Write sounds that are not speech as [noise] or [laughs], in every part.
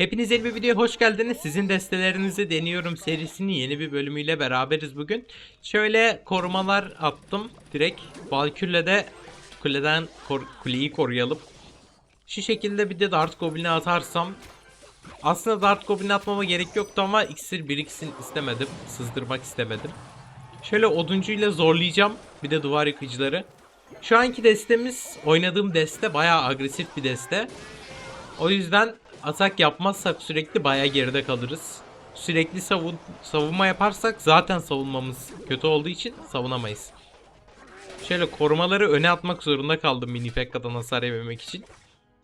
Hepiniz yeni bir videoya hoş geldiniz. Sizin destelerinizi deniyorum serisinin yeni bir bölümüyle beraberiz bugün. Şöyle korumalar attım direkt. Valkür'le de kuleden kor- kuleyi koruyalım. Şu şekilde bir de Dart Goblin'i atarsam aslında Dart Goblin'i atmama gerek yoktu ama iksir biriksin istemedim. Sızdırmak istemedim. Şöyle oduncuyla zorlayacağım. Bir de duvar yıkıcıları. Şu anki destemiz oynadığım deste bayağı agresif bir deste. O yüzden atak yapmazsak sürekli bayağı geride kalırız. Sürekli savun savunma yaparsak zaten savunmamız kötü olduğu için savunamayız. Şöyle korumaları öne atmak zorunda kaldım mini Pekka'dan hasar yememek için.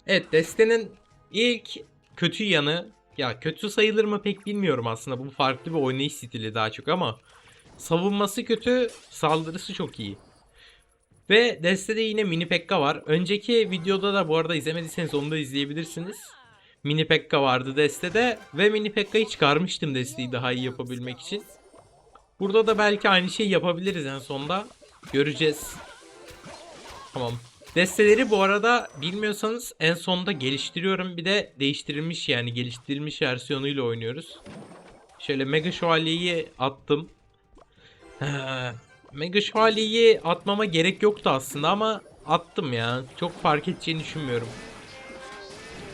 Evet destenin ilk kötü yanı ya kötü sayılır mı pek bilmiyorum aslında. Bu farklı bir oynayış stili daha çok ama savunması kötü, saldırısı çok iyi. Ve destede yine mini Pekka var. Önceki videoda da bu arada izlemediyseniz onu da izleyebilirsiniz. Mini Pekka vardı destede ve mini Pekka'yı çıkarmıştım desteği daha iyi yapabilmek için. Burada da belki aynı şeyi yapabiliriz en sonda. Göreceğiz. Tamam. Desteleri bu arada bilmiyorsanız en sonda geliştiriyorum. Bir de değiştirilmiş yani geliştirilmiş versiyonuyla oynuyoruz. Şöyle Mega Şövalye'yi attım. Mega Şövalye'yi atmama gerek yoktu aslında ama attım ya. Çok fark edeceğini düşünmüyorum.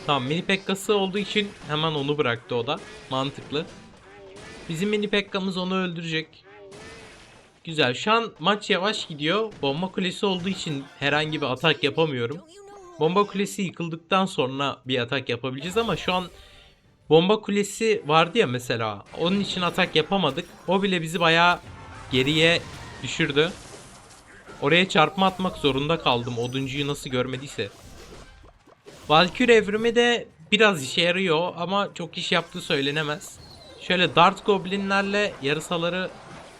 Tamam mini pekkası olduğu için hemen onu bıraktı o da. Mantıklı. Bizim mini pekkamız onu öldürecek. Güzel. Şu an maç yavaş gidiyor. Bomba kulesi olduğu için herhangi bir atak yapamıyorum. Bomba kulesi yıkıldıktan sonra bir atak yapabileceğiz ama şu an bomba kulesi vardı ya mesela. Onun için atak yapamadık. O bile bizi bayağı geriye düşürdü. Oraya çarpma atmak zorunda kaldım. Oduncuyu nasıl görmediyse. Valkür evrimi de biraz işe yarıyor ama çok iş yaptığı söylenemez. Şöyle Dart Goblinlerle yarısaları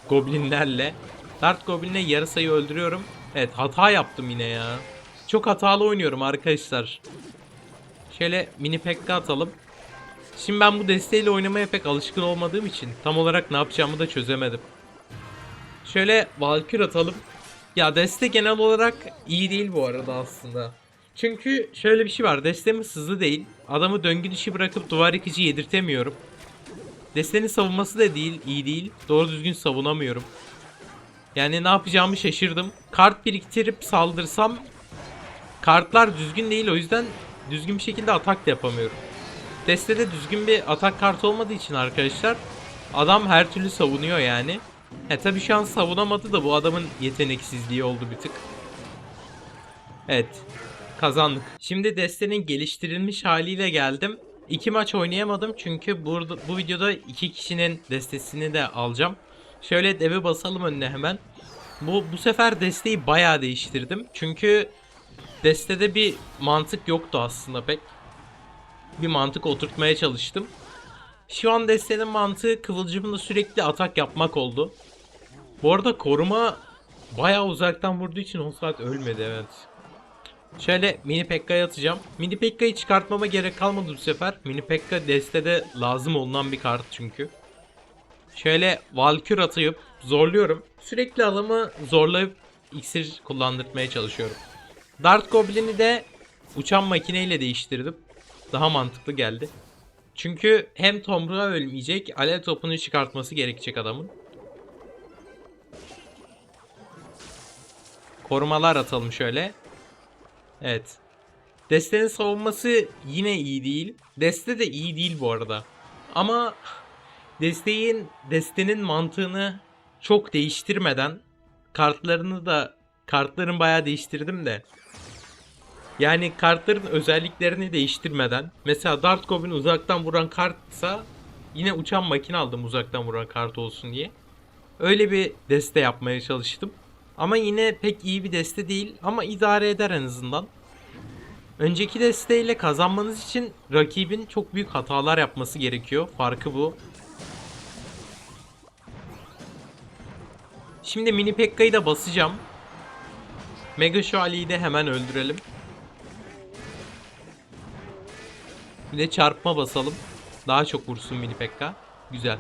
Goblinlerle Dart Goblin'le yarısayı öldürüyorum. Evet hata yaptım yine ya. Çok hatalı oynuyorum arkadaşlar. Şöyle mini pekka atalım. Şimdi ben bu desteğiyle oynamaya pek alışkın olmadığım için tam olarak ne yapacağımı da çözemedim. Şöyle Valkür atalım. Ya deste genel olarak iyi değil bu arada aslında. Çünkü şöyle bir şey var. Destemiz hızlı değil. Adamı döngü dışı bırakıp duvar yıkıcı yedirtemiyorum. Destenin savunması da değil, iyi değil. Doğru düzgün savunamıyorum. Yani ne yapacağımı şaşırdım. Kart biriktirip saldırsam kartlar düzgün değil o yüzden düzgün bir şekilde atak da yapamıyorum. Destede düzgün bir atak kartı olmadığı için arkadaşlar adam her türlü savunuyor yani. He tabi şu an savunamadı da bu adamın yeteneksizliği oldu bir tık. Evet. Kazandık. Şimdi destenin geliştirilmiş haliyle geldim. İki maç oynayamadım çünkü burada bu videoda iki kişinin destesini de alacağım. Şöyle deve basalım önüne hemen. Bu bu sefer desteği bayağı değiştirdim. Çünkü destede bir mantık yoktu aslında pek. Bir mantık oturtmaya çalıştım. Şu an destenin mantığı kıvılcımla sürekli atak yapmak oldu. Bu arada koruma bayağı uzaktan vurduğu için 10 saat ölmedi evet. Şöyle mini Pekka'ya atacağım. Mini Pekka'yı çıkartmama gerek kalmadı bu sefer. Mini Pekka destede lazım olunan bir kart çünkü. Şöyle Valkür atayıp zorluyorum. Sürekli adamı zorlayıp iksir kullandırmaya çalışıyorum. Dart Goblin'i de uçan makineyle değiştirdim. Daha mantıklı geldi. Çünkü hem Tomruk'a ölmeyecek, alev topunu çıkartması gerekecek adamın. Korumalar atalım şöyle. Evet. Destenin savunması yine iyi değil. Deste de iyi değil bu arada. Ama desteğin destenin mantığını çok değiştirmeden kartlarını da kartların bayağı değiştirdim de. Yani kartların özelliklerini değiştirmeden mesela Dart Goblin uzaktan vuran kartsa yine uçan makine aldım uzaktan vuran kart olsun diye. Öyle bir deste yapmaya çalıştım. Ama yine pek iyi bir deste değil ama idare eder en azından. Önceki desteğiyle kazanmanız için rakibin çok büyük hatalar yapması gerekiyor. Farkı bu. Şimdi mini Pekka'yı da basacağım. Mega Şövalye'yi de hemen öldürelim. Bir de çarpma basalım. Daha çok vursun mini Pekka. Güzel.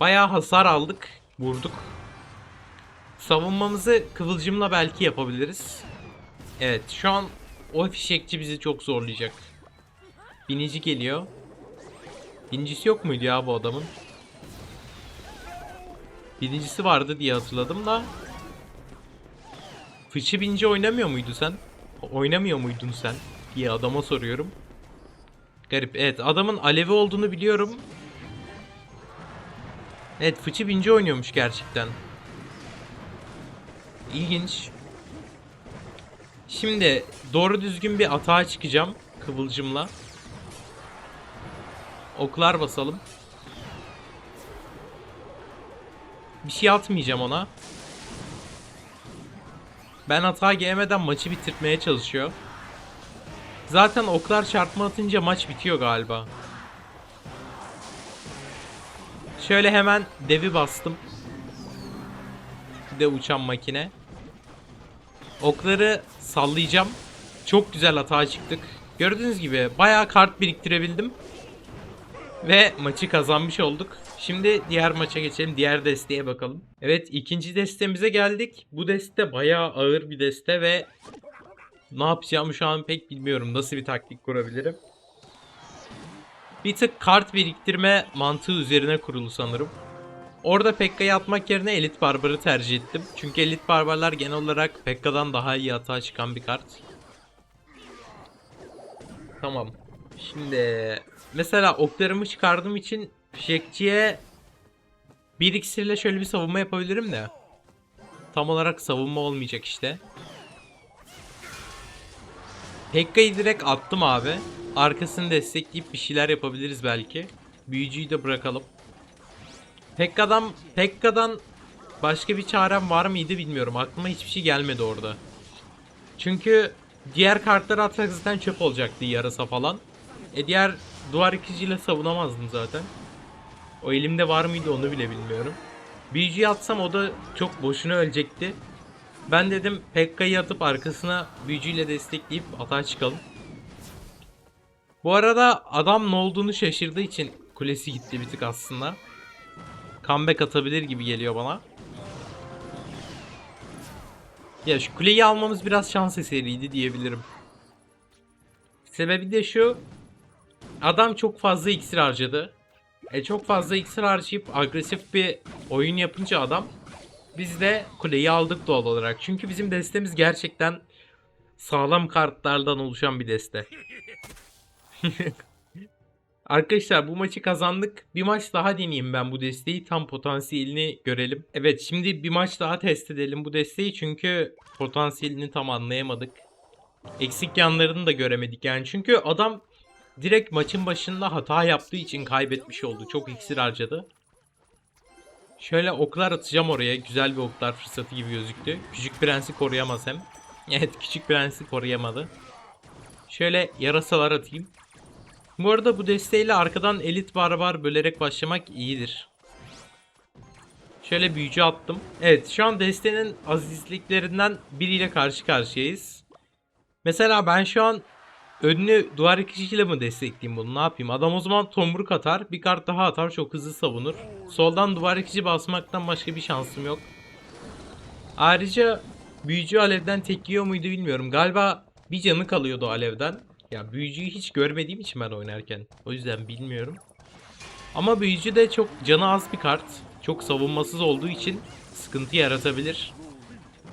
Bayağı hasar aldık. Vurduk. Savunmamızı kıvılcımla belki yapabiliriz. Evet şu an o fişekçi bizi çok zorlayacak. Binici geliyor. Binicisi yok muydu ya bu adamın? Binicisi vardı diye hatırladım da. Fıçı binici oynamıyor muydu sen? Oynamıyor muydun sen? diye adama soruyorum. Garip. Evet adamın alevi olduğunu biliyorum. Evet fıçı binci oynuyormuş gerçekten. İlginç. Şimdi doğru düzgün bir atağa çıkacağım kıvılcımla. Oklar basalım. Bir şey atmayacağım ona. Ben hata gelmeden maçı bitirmeye çalışıyor. Zaten oklar çarpma atınca maç bitiyor galiba. Şöyle hemen devi bastım. Bir de uçan makine. Okları sallayacağım. Çok güzel hata çıktık. Gördüğünüz gibi bayağı kart biriktirebildim. Ve maçı kazanmış olduk. Şimdi diğer maça geçelim. Diğer desteğe bakalım. Evet ikinci destemize geldik. Bu deste bayağı ağır bir deste ve ne yapacağımı şu an pek bilmiyorum. Nasıl bir taktik kurabilirim. Bir tık kart biriktirme mantığı üzerine kurulu sanırım. Orada Pekka'yı atmak yerine Elit Barbar'ı tercih ettim. Çünkü Elit Barbarlar genel olarak Pekka'dan daha iyi hata çıkan bir kart. Tamam. Şimdi mesela oklarımı çıkardığım için fişekçiye bir iksirle şöyle bir savunma yapabilirim de. Tam olarak savunma olmayacak işte. Pekka'yı direkt attım abi. Arkasını destekleyip bir şeyler yapabiliriz belki. Büyücüyü de bırakalım. Pekka'dan, Pekka'dan başka bir çarem var mıydı bilmiyorum. Aklıma hiçbir şey gelmedi orada. Çünkü diğer kartları atsak zaten çöp olacaktı yarasa falan. E diğer duvar ikiciyle savunamazdım zaten. O elimde var mıydı onu bile bilmiyorum. Büyücüyü atsam o da çok boşuna ölecekti. Ben dedim Pekka'yı atıp arkasına büyücüyle destekleyip atağa çıkalım. Bu arada adam ne olduğunu şaşırdığı için kulesi gitti bir tık aslında. Comeback atabilir gibi geliyor bana. Ya şu kuleyi almamız biraz şans eseriydi diyebilirim. Sebebi de şu. Adam çok fazla iksir harcadı. E çok fazla iksir harcayıp agresif bir oyun yapınca adam biz de kuleyi aldık doğal olarak. Çünkü bizim destemiz gerçekten sağlam kartlardan oluşan bir deste. [laughs] Arkadaşlar bu maçı kazandık. Bir maç daha deneyeyim ben bu desteği. Tam potansiyelini görelim. Evet şimdi bir maç daha test edelim bu desteği. Çünkü potansiyelini tam anlayamadık. Eksik yanlarını da göremedik yani. Çünkü adam direkt maçın başında hata yaptığı için kaybetmiş oldu. Çok iksir harcadı. Şöyle oklar atacağım oraya. Güzel bir oklar fırsatı gibi gözüktü. Küçük prensi koruyamaz hem. [laughs] Evet küçük prensi koruyamadı. Şöyle yarasalar atayım. Bu arada bu desteğiyle arkadan elit barbar bölerek başlamak iyidir. Şöyle büyücü attım. Evet şu an destenin azizliklerinden biriyle karşı karşıyayız. Mesela ben şu an önünü duvar ikişiyle mi destekleyeyim bunu ne yapayım? Adam o zaman tomruk atar bir kart daha atar çok hızlı savunur. Soldan duvar ikici basmaktan başka bir şansım yok. Ayrıca büyücü alevden tek yiyor muydu bilmiyorum. Galiba bir canı kalıyordu alevden. Ya büyücüyü hiç görmediğim için ben oynarken. O yüzden bilmiyorum. Ama büyücü de çok canı az bir kart. Çok savunmasız olduğu için sıkıntı yaratabilir.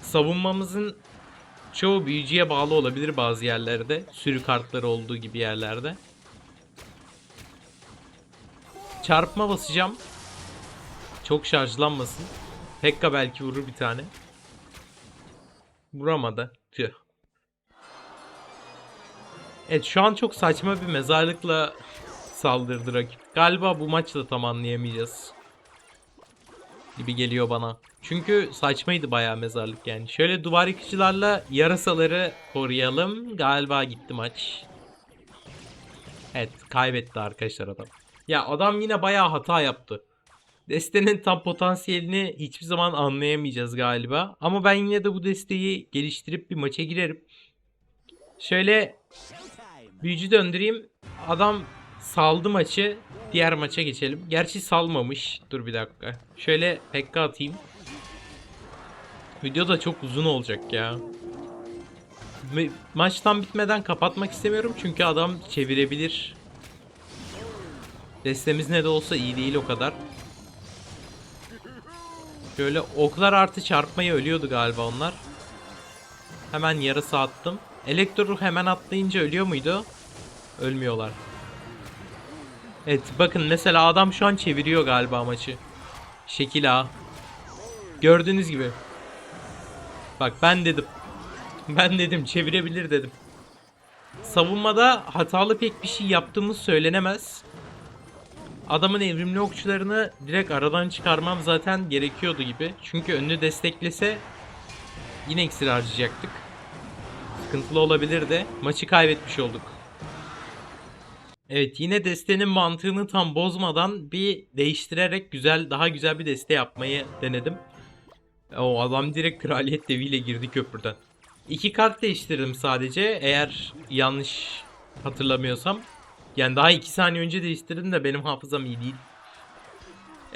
Savunmamızın çoğu büyücüye bağlı olabilir bazı yerlerde. Sürü kartları olduğu gibi yerlerde. Çarpma basacağım. Çok şarjlanmasın. Pekka belki vurur bir tane. Vuramadı. Tüh. Evet şu an çok saçma bir mezarlıkla saldırdı rakip. Galiba bu maçı da tam anlayamayacağız. Gibi geliyor bana. Çünkü saçmaydı bayağı mezarlık yani. Şöyle duvar yıkıcılarla yarasaları koruyalım. Galiba gitti maç. Evet kaybetti arkadaşlar adam. Ya adam yine bayağı hata yaptı. Destenin tam potansiyelini hiçbir zaman anlayamayacağız galiba. Ama ben yine de bu desteği geliştirip bir maça girerim. Şöyle büyücü döndüreyim. Adam saldı maçı. Diğer maça geçelim. Gerçi salmamış. Dur bir dakika. Şöyle pekka atayım. Video da çok uzun olacak ya. Ma- Maçtan bitmeden kapatmak istemiyorum çünkü adam çevirebilir. Destemiz ne de olsa iyi değil o kadar. Şöyle oklar artı çarpmayı ölüyordu galiba onlar. Hemen yarısı attım. Elektro hemen atlayınca ölüyor muydu? Ölmüyorlar. Evet bakın mesela adam şu an çeviriyor galiba maçı. Şekil A. Gördüğünüz gibi. Bak ben dedim. Ben dedim çevirebilir dedim. Savunmada hatalı pek bir şey yaptığımız söylenemez. Adamın evrimli okçularını direkt aradan çıkarmam zaten gerekiyordu gibi. Çünkü önünü desteklese yine iksir harcayacaktık. Sıkıntılı olabilirdi. Maçı kaybetmiş olduk. Evet yine destenin mantığını tam bozmadan bir değiştirerek güzel daha güzel bir deste yapmayı denedim. O adam direkt kraliyet deviyle girdi köprüden. İki kart değiştirdim sadece eğer yanlış hatırlamıyorsam. Yani daha iki saniye önce değiştirdim de benim hafızam iyi değil.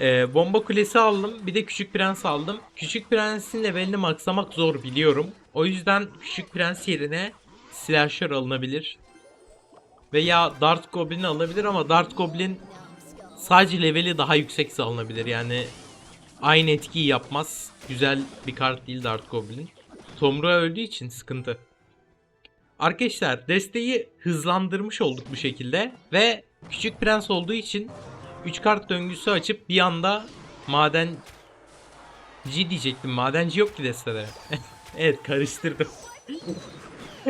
Ee, bomba kulesi aldım. Bir de küçük prens aldım. Küçük prensin levelini maksamak zor biliyorum. O yüzden küçük prens yerine slasher alınabilir. Veya dart goblin alınabilir ama dart goblin sadece leveli daha yüksekse alınabilir. Yani aynı etkiyi yapmaz. Güzel bir kart değil dart goblin. Tomra öldüğü için sıkıntı. Arkadaşlar desteği hızlandırmış olduk bu şekilde ve küçük prens olduğu için 3 kart döngüsü açıp bir anda madenci diyecektim. Madenci yok ki destede. [laughs] evet karıştırdım.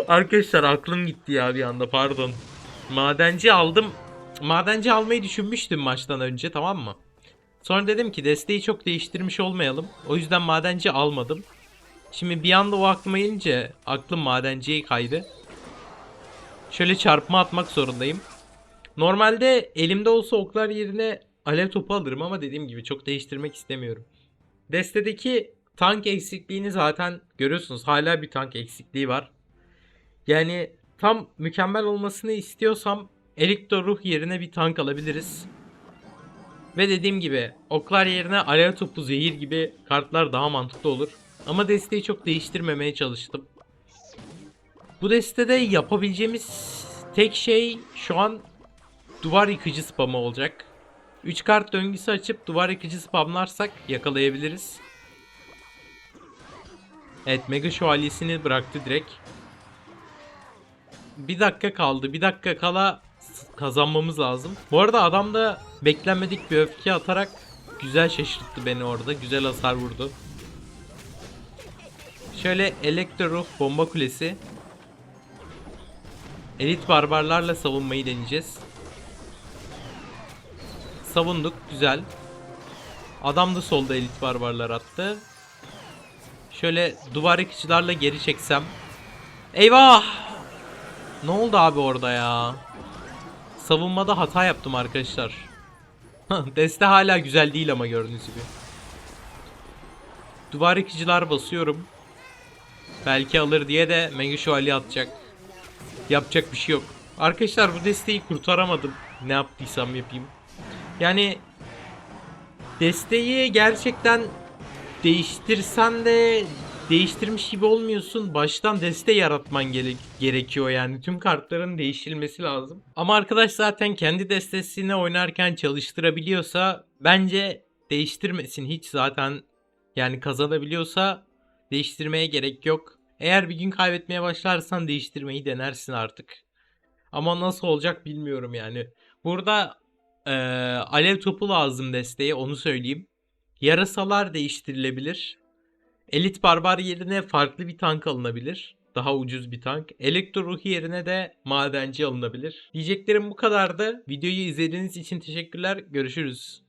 Arkadaşlar aklım gitti ya bir anda pardon. Madenci aldım. Madenci almayı düşünmüştüm maçtan önce tamam mı? Sonra dedim ki desteği çok değiştirmiş olmayalım. O yüzden madenci almadım. Şimdi bir anda o aklıma gelince aklım madenciye kaydı. Şöyle çarpma atmak zorundayım. Normalde elimde olsa oklar yerine alev topu alırım ama dediğim gibi çok değiştirmek istemiyorum. Destedeki tank eksikliğini zaten görüyorsunuz. Hala bir tank eksikliği var. Yani tam mükemmel olmasını istiyorsam Elikto ruh yerine bir tank alabiliriz. Ve dediğim gibi oklar yerine alev topu zehir gibi kartlar daha mantıklı olur. Ama desteği çok değiştirmemeye çalıştım. Bu destede yapabileceğimiz tek şey şu an duvar yıkıcı spamı olacak. 3 kart döngüsü açıp duvar yıkıcı spamlarsak yakalayabiliriz. Evet Mega Şövalyesini bıraktı direkt. Bir dakika kaldı. Bir dakika kala kazanmamız lazım. Bu arada adam da beklenmedik bir öfke atarak güzel şaşırttı beni orada. Güzel hasar vurdu. Şöyle Elektro Ruh bomba kulesi. Elit barbarlarla savunmayı deneyeceğiz. Savunduk güzel. Adam da solda elit barbarlar attı. Şöyle duvar yıkıcılarla geri çeksem. Eyvah! Ne oldu abi orada ya? Savunmada hata yaptım arkadaşlar. Deste hala güzel değil ama gördüğünüz gibi. Duvar yıkıcılar basıyorum. Belki alır diye de Mega Şövalye atacak. Yapacak bir şey yok. Arkadaşlar bu desteği kurtaramadım. Ne yaptıysam yapayım. Yani desteği gerçekten değiştirsen de değiştirmiş gibi olmuyorsun. Baştan deste yaratman gere- gerekiyor yani. Tüm kartların değiştirilmesi lazım. Ama arkadaş zaten kendi destesini oynarken çalıştırabiliyorsa bence değiştirmesin hiç zaten yani kazanabiliyorsa değiştirmeye gerek yok. Eğer bir gün kaybetmeye başlarsan değiştirmeyi denersin artık. Ama nasıl olacak bilmiyorum yani. Burada eee, alev topu lazım desteğe onu söyleyeyim. Yarasalar değiştirilebilir. Elit barbar yerine farklı bir tank alınabilir. Daha ucuz bir tank. Elektro ruhi yerine de madenci alınabilir. Diyeceklerim bu kadardı. Videoyu izlediğiniz için teşekkürler. Görüşürüz.